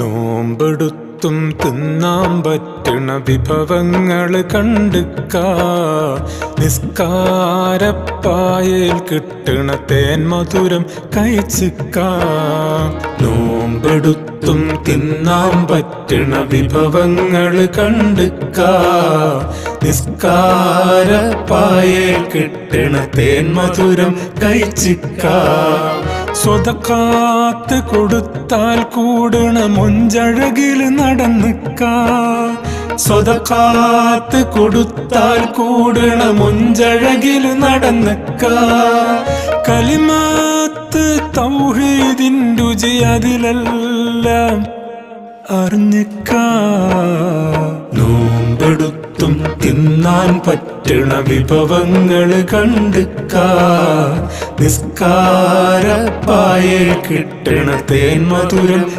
നോമ്പെടുത്തും തിന്നാൻ പറ്റണ വിഭവങ്ങൾ കണ്ടുക്ക നിസ്കാരപ്പായയിൽ കിട്ടണ തേൻ മധുരം കഴിച്ചിക്ക നോമ്പെടുത്തും തിന്നാൻ പറ്റണ വിഭവങ്ങൾ കണ്ടുക്ക നിസ്കാരപ്പായയിൽ കിട്ടണ തേൻ മധുരം കഴിച്ചിക്ക സ്വതക്കാത്ത് കൊടുത്താൽ കൂടണ മുഞ്ചഴകിൽ നടന്നിക്ക. സ്വതക്കാത്ത് കൊടുത്താൽ കൂടണ മുഞ്ചഴകിൽ നടന്നിക്ക. കലിമാത്ത് തൗഹീദിൻ രുചി അതിലെല്ലാം അറിഞ്ഞിക്ക. നോമ്പെടുത്തും തിന്നാൻ പറ്റണ വിഭവങ്ങൾ കണ്ടുക്ക. നിസ്കാരപ്പായ കിട്ടണ തേൻ മധുരം